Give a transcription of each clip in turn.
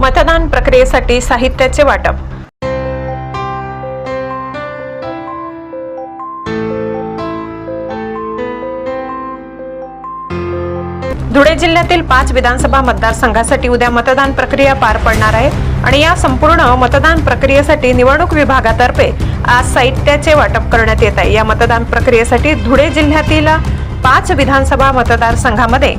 मतदान प्रक्रियेसाठी साहित्याचे वाटप. धुळे जिल्ह्यातील पाच विधानसभा मतदारसंघासाठी उद्या मतदान प्रक्रिया पार पडणार आहे आणि या संपूर्ण मतदान प्रक्रियेसाठी निवडणूक विभागातर्फे आज साहित्याचे वाटप करण्यात येत आहे. या मतदान प्रक्रियेसाठी धुळे जिल्ह्यातील पाच विधानसभा मतदारसंघामध्ये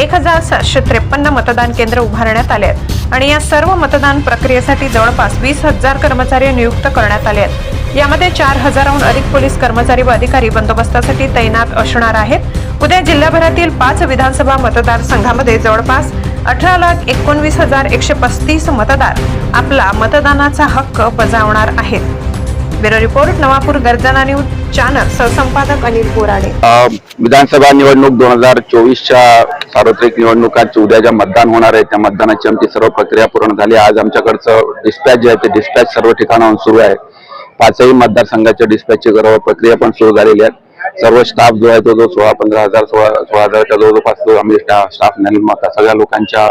एक हजार सातशे त्रेपन्न मतदान केंद्र उभारण्यात आले आहेत. आणि या सर्व मतदान प्रक्रियेसाठी जवळपास वीस हजार कर्मचारी नियुक्त करण्यात आले आहेत. यामध्ये चार हजाराहून अधिक पोलीस कर्मचारी व अधिकारी बंदोबस्तासाठी तैनात असणार आहेत. उद्या जिल्हाभरातील पाच विधानसभा मतदारसंघामध्ये जवळपास अठरा लाख एकोणवीस हजार एकशे पस्तीस मतदार आपला मतदानाचा हक्क बजावणार आहेत. Bureau report Navapur Garjana news. Channel सहसंपादक Anil Borade विधानसभा निवडणूक दोन हजार चोवीसच्या सार्वत्रिक निवडणुकांची उद्या ज्या मतदान होणार आहे त्या मतदानाची आमची सर्व प्रक्रिया पूर्ण झाली. आज आमच्याकडचं डिस्पॅच जे आहे ते डिस्पॅच सर्व ठिकाणाहून सुरू आहे. पाचही मतदारसंघाच्या डिस्पॅचची सर्व प्रक्रिया पण सुरू झालेली आहे. सर्व स्टाफ जो आहे तो जो सोळा पंधरा हजार सोळा सोळा हजारच्या जवळपास आम्ही स्टाफ नेमका सगळ्या लोकांच्या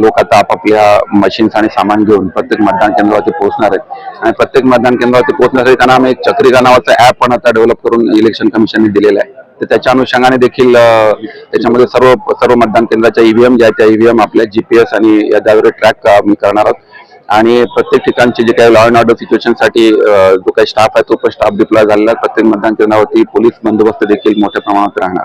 लोक आता आपापल्या मशीन्स आणि सामान घेऊन प्रत्येक मतदान केंद्रावरती पोहोचणार आहेत. आणि प्रत्येक मतदान केंद्रावरती पोहोचण्यासाठी त्यांना आम्ही एक चक्रिका नावाचं ऍप पण आता डेव्हलप करून इलेक्शन कमिशनने दिलेलं आहे. तर त्याच्या अनुषंगाने देखील त्याच्यामध्ये सर्व सर्व मतदान केंद्राच्या ईव्हीएम ज्या आहेत त्या ईव्हीएम आपल्या जीपीएस आणि या याच्यावर ट्रॅक आम्ही करणार आहोत. आणि प्रत्येक ठिकाणचे जे काही लॉ अँड ऑर्डर सिच्युएशनसाठी जो काही स्टाफ आहे तो पण स्टाफ डिप्लॉय झालेला आहे. प्रत्येक मतदान केंद्रावरती पोलीस बंदोबस्त देखील मोठ्या प्रमाणात राहणार.